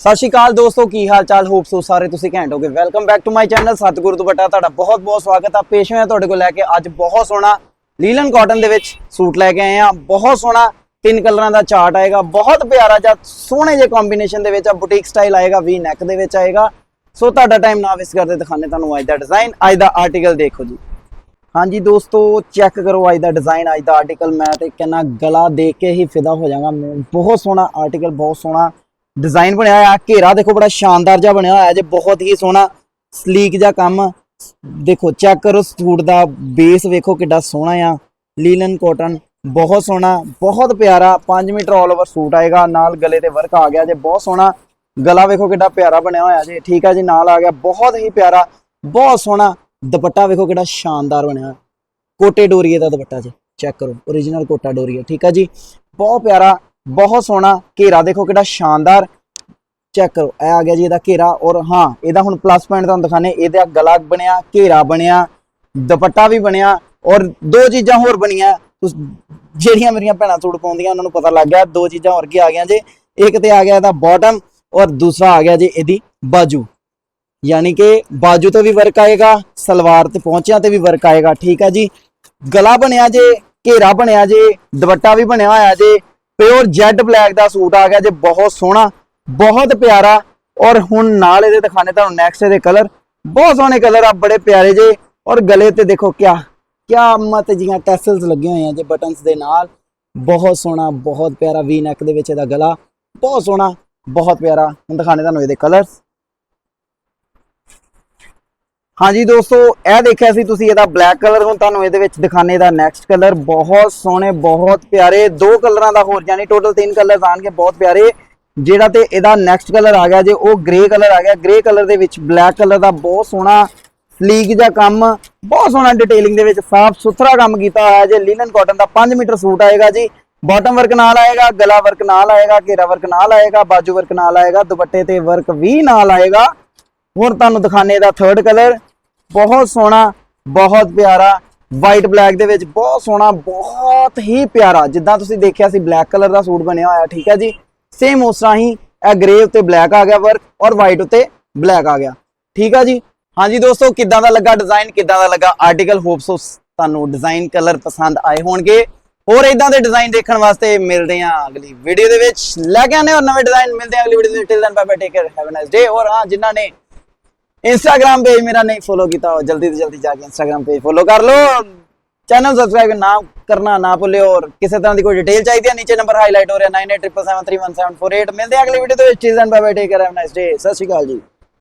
ਸਤਿ ਸ਼੍ਰੀ ਅਕਾਲ ਦੋਸਤੋ, ਕੀ ਹਾਲ ਚਾਲ ਹੋਪ ਸੋ ਸਾਰੇ ਤੁਸੀਂ ਘੈਂਟ ਹੋਗੇ। Welcome back to my channel ਸਤਿਗੁਰੂ ਦੁਪੱਟਾ ਤੁਹਾਡਾ ਬਹੁਤ ਬਹੁਤ ਸਵਾਗਤ ਆ। ਪੇਸ਼ ਹੋਇਆ ਤੁਹਾਡੇ ਕੋਲ ਲੈ ਕੇ ਅੱਜ ਬਹੁਤ ਸੋਹਣਾ ਲੀਲਨ ਕਾਟਨ ਦੇ ਵਿੱਚ ਸੂਟ ਲੈ ਕੇ ਆਏ ਆ। ਬਹੁਤ ਸੋਹਣਾ ਤਿੰਨ ਕਲਰਾਂ ਦਾ ਚਾਰਟ ਆਏਗਾ। ਬਹੁਤ ਪਿਆਰਾ ਜਿਹਾ, ਸੋਹਣੇ ਜਿਹੇ ਕੰਬੀਨੇਸ਼ਨ ਦੇ ਵਿੱਚ ਆ ਬੁਟੀਕ ਸਟਾਈਲ ਆਏਗਾ ਵੀ ਨੈਕ ਦੇ ਵਿੱਚ ਆਏਗਾ। ਸੋ ਤੁਹਾਡਾ ਟਾਈਮ ਨਾ ਵੇਸਟ ਕਰਦੇ ਦਿਖਾਣੇ ਤੁਹਾਨੂੰ ਅੱਜ ਦਾ ਡਿਜ਼ਾਈਨ ਅੱਜ ਦਾ ਆਰਟੀਕਲ ਦੇਖੋ ਜੀ। ਹਾਂਜੀ ਦੋਸਤੋ ਚੈੱਕ ਕਰੋ ਅੱਜ ਦਾ ਡਿਜ਼ਾਈਨ ਅੱਜ ਦਾ ਆਰਟੀਕਲ ਮੈਂ ਤੇ ਕਹਿੰਨਾ ਗਲਾ ਦੇਖ ਕੇ ਹੀ ਫਿਦਾ ਹੋ ਜਾਵਾਂਗਾ ਮੈਂ- ਬਹੁਤ ਸੋਹਣਾ ਆਰਟੀਕਲ ਬਹੁਤ ਸੋਹਣਾ ਡਿਜ਼ਾਈਨ ਬਣਿਆ ਹੋਇਆ, ਘੇਰਾ ਦੇਖੋ ਬੜਾ ਸ਼ਾਨਦਾਰ ਜਿਹਾ ਬਣਿਆ ਹੋਇਆ ਜੇ, ਬਹੁਤ ਹੀ ਸੋਹਣਾ ਸਲੀਕ ਜਿਹਾ ਕੰਮ। ਦੇਖੋ ਚੈੱਕ ਕਰੋ ਸੂਟ ਦਾ ਬੇਸ ਵੇਖੋ ਕਿੱਡਾ ਸੋਹਣਾ ਆ। ਲੀਲਨ ਕਾਟਨ ਬਹੁਤ ਸੋਹਣਾ, ਬਹੁਤ ਪਿਆਰਾ 5 ਮੀਟਰ ਆਲ ਓਵਰ ਸੂਟ ਆਏਗਾ। ਨਾਲ ਗਲੇ ਤੇ ਵਰਕ ਆ ਗਿਆ ਜੇ, ਬਹੁਤ ਸੋਹਣਾ। ਗਲਾ ਵੇਖੋ ਕਿੱਡਾ ਪਿਆਰਾ ਬਣਿਆ ਹੋਇਆ ਜੇ, ਠੀਕ ਆ ਜੀ, ਨਾਲ ਆ ਗਿਆ, ਬਹੁਤ ਹੀ ਪਿਆਰਾ, ਬਹੁਤ ਸੋਹਣਾ। ਦੁਪੱਟਾ ਵੇਖੋ ਕਿੱਡਾ ਸ਼ਾਨਦਾਰ ਬਣਿਆ ਕੋਟੇ ਡੋਰੀਏ ਦਾ ਦੁਪੱਟਾ ਜੀ ਚੈੱਕ ਕਰੋ origignal ਕੋਟਾ ਡੋਰੀਆ ਠੀਕ ਆ ਜੀ। ਬਹੁਤ ਪਿਆਰਾ ਬਹੁਤ ਸੋਹਣਾ ਘੇਰਾ ਦੇਖੋ ਕਿੱਡਾ ਸ਼ਾਨਦਾਰ। ਚੈੱਕ ਕਰੋ, ਇਹ ਆ ਗਿਆ ਜੀ ਇਹਦਾ ਘੇਰਾ ਔਰ ਹਾਂ, ਇਹਦਾ ਹੁਣ ਪਲੱਸ ਪੁਆਇੰਟ ਤੁਹਾਨੂੰ ਦਿਖਾਣੇ ਇਹਦਾ ਗਲਾ ਬਣਿਆ, ਘੇਰਾ ਬਣਿਆ, ਦੁਪੱਟਾ ਵੀ ਬਣਿਆ ਔਰ ਦੋ ਚੀਜ਼ਾਂ ਹੋਰ ਬਣੀਆਂ। ਜਿਹੜੀਆਂ ਮੇਰੀਆਂ ਭੈਣਾਂ ਸੂਟ ਪਾਉਂਦੀਆਂ, ਉਹਨਾਂ ਨੂੰ ਪਤਾ ਲੱਗ ਗਿਆ, ਦੋ ਚੀਜ਼ਾਂ ਹੋਰ ਕੀ ਆ ਗਈਆਂ ਜੇ। ਇੱਕ ਤੇ ਆ ਗਿਆ ਇਹਦਾ ਬਾਟਮ ਔਰ ਦੂਸਰਾ ਆ ਗਿਆ ਜੀ ਇਹਦੀ ਬਾਜੂ। ਯਾਨੀ ਕਿ ਬਾਜੂ ਤੇ ਵੀ ਵਰਕ ਆਏਗਾ, ਸਲਵਾਰ ਤੇ ਪਹੁੰਚਿਆਂ ਤੇ ਵੀ ਵਰਕ ਆਏਗਾ, ਠੀਕ ਹੈ ਜੀ। ਗਲਾ ਬਣਿਆ ਜੇ, ਘੇਰਾ ਬਣਿਆ ਜੇ, ਦੁਪੱਟਾ ਵੀ ਬਣਿਆ ਹੋਇਆ ਜੇ ਪਿਓਰ ਜੈਡ ਬਲੈਕ ਦਾ ਸੂਟ ਆ ਗਿਆ ਜੇ, ਬਹੁਤ ਸੋਹਣਾ, ਬਹੁਤ ਪਿਆਰਾ। ਔਰ ਹੁਣ ਨਾਲ ਇਹਦੇ ਦਿਖਾਣੇ ਤੁਹਾਨੂੰ ਨੈਕਸਟ ਇਹਦੇ ਕਲਰ ਬਹੁਤ ਸੋਹਣੇ ਕਲਰ ਆ, ਬੜੇ ਪਿਆਰੇ ਜੇ। ਔਰ ਗਲੇ ਤੇ ਦੇਖੋ ਕਿਆ ਕਿਆ ਮਤ ਜੀਆਂ ਟੈਸਲਸ ਲੱਗੇ ਹੋਏ ਆ ਜੇ ਬਟਨਸ ਦੇ ਨਾਲ। ਬਹੁਤ ਸੋਹਣਾ, ਬਹੁਤ ਪਿਆਰਾ ਵੀ ਨੈਕ ਦੇ ਵਿੱਚ ਇਹਦਾ ਗਲਾ। ਬਹੁਤ ਸੋਹਣਾ, ਬਹੁਤ ਪਿਆਰਾ। ਹੁਣ ਦਿਖਾਣੇ ਤੁਹਾਨੂੰ ਇਹਦੇ ਕਲਰਸ ਹਾਂਜੀ ਦੋਸਤੋ, ਇਹ ਦੇਖਿਆ ਸੀ ਤੁਸੀਂ ਇਹਦਾ ਬਲੈਕ ਕਲਰ ਹੁਣ ਤੁਹਾਨੂੰ ਇਹਦੇ ਵਿੱਚ ਦਿਖਾਣੇ ਦਾ ਨੈਕਸਟ ਕਲਰ ਬਹੁਤ ਸੋਹਣੇ, ਬਹੁਤ ਪਿਆਰੇ, ਦੋ ਕਲਰਾਂ ਦਾ ਹੋਰ, ਯਾਨੀ ਟੋਟਲ ਤਿੰਨ ਕਲਰਸ ਆਣਗੇ ਬਹੁਤ ਪਿਆਰੇ। ਜਿਹੜਾ ਤੇ ਇਹਦਾ ਨੈਕਸਟ ਕਲਰ ਆ ਗਿਆ ਜੇ, ਉਹ ਗ੍ਰੇ ਕਲਰ ਆ ਗਿਆ। ਗ੍ਰੇ ਕਲਰ ਦੇ ਵਿੱਚ ਬਲੈਕ ਕਲਰ ਦਾ ਬਹੁਤ ਸੋਹਣਾ ਸਲੀਕ ਜਿਹਾ ਕੰਮ, ਬਹੁਤ ਸੋਹਣਾ ਡਿਟੇਲਿੰਗ ਦੇ ਵਿੱਚ ਸਾਫ਼ ਸੁਥਰਾ ਕੰਮ ਕੀਤਾ ਹੋਇਆ ਜੇ। ਲਿਨਨ ਕਾਟਨ ਦਾ 5 ਮੀਟਰ ਸੂਟ ਆਏਗਾ ਜੀ। ਬਾਟਮ ਵਰਕ ਨਾਲ ਆਏਗਾ, ਗਲਾ ਵਰਕ ਨਾਲ ਆਏਗਾ, ਘੇਰਾ ਵਰਕ ਨਾਲ ਆਏਗਾ, ਬਾਜੂ ਵਰਕ ਨਾਲ ਆਏਗਾ, ਦੁਪੱਟੇ ਤੇ ਵਰਕ ਵੀ ਨਾਲ ਆਏਗਾ। ਹੁਣ ਤੁਹਾਨੂੰ ਦਿਖਾਣੇ ਦਾ ਥਰਡ ਕਲਰ ਬਹੁਤ ਸੋਹਣਾ, ਬਹੁਤ ਪਿਆਰਾ ਵਾਈਟ ਬਲੈਕ ਦੇ ਵਿੱਚ ਬਹੁਤ ਸੋਹਣਾ, ਬਹੁਤ ਹੀ ਪਿਆਰਾ। ਜਿੱਦਾਂ ਤੁਸੀਂ ਦੇਖਿਆ ਸੀ ਬਲੈਕ ਕਲਰ ਦਾ ਸੂਟ ਬਣਿਆ ਹੋਇਆ, ਠੀਕ ਹੈ ਜੀ? ਸੇਮ ਉਸ ਤਰ੍ਹਾਂ ਹੀ ਇਹ ਗ੍ਰੇ ਉੱਤੇ ਬਲੈਕ ਆ ਗਿਆ ਵਰਕ ਔਰ ਵਾਈਟ ਉੱਤੇ ਬਲੈਕ ਆ ਗਿਆ। ਠੀਕ ਆ ਜੀ? ਹਾਂਜੀ ਦੋਸਤੋ, ਕਿੱਦਾਂ ਦਾ ਲੱਗਾ ਡਿਜ਼ਾਈਨ ਕਿੱਦਾਂ ਦਾ ਲੱਗਾ ਆਰਟੀਕਲ ਹੋਪਸੋ ਤੁਹਾਨੂੰ ਡਿਜ਼ਾਈਨ ਕਲਰ ਪਸੰਦ ਆਏ ਹੋਣਗੇ। ਹੋਰ ਇਦਾਂ ਦੇ ਡਿਜ਼ਾਈਨ ਦੇਖਣ ਵਾਸਤੇ ਮਿਲਦੇ ਹਾਂ ਅਗਲੀ ਵੀਡੀਓ ਦੇ ਵਿੱਚ। ਲੈ ਕੇ ਆਨੇ ਹੋਰ ਨਵੇਂ ਡਿਜ਼ਾਈਨ ਮਿਲਦੇ ਆ ਅਗਲੀ ਵੀਡੀਓ ਦੇ ਵਿੱਚ। Till then bye bye take care have a nice day ਔਰ ਹਾਂ, ਜਿਨ੍ਹਾਂ ਨੇ ਇੰਸਟਾਗ੍ਰam ਪੇਜ ਮੇਰਾ ਨਹੀਂ ਫੋਲੋ ਕੀਤਾ ਹੋ ਜਲਦੀ ਤੋਂ ਜਲਦੀ ਜਾ ਕੇ ਇੰਸਟਾਗ੍ਰam ਪੇਜ ਫੋਲੋ ਕਰ ਲਓ। ਚੈਨਲ ਸਬਸਕ੍ਰਾਈਬ ਨਾ ਕਰਨਾ, ਨਾ ਭੁੱਲਿਓ ਔਰ ਕਿਸੇ ਤਰ੍ਹਾਂ ਦੀ ਕੋਈ ਡਿਟੇਲ ਚਾਹੀਦੀ ਹੈ, ਨੀਚੇ ਨੰਬਰ ਹਾਈਲਾਈਟ ਹੋ ਰਿਹਾ 9877731748 ਮਿਲਦੇ ਹਾਂ ਅਗਲੀ ਵੀਡੀਓ ਦੇ ਵਿੱਚ। Till then bye bye take care have nice day ਸਤਿ ਸ਼੍ਰੀ ਅਕਾਲ ਜੀ।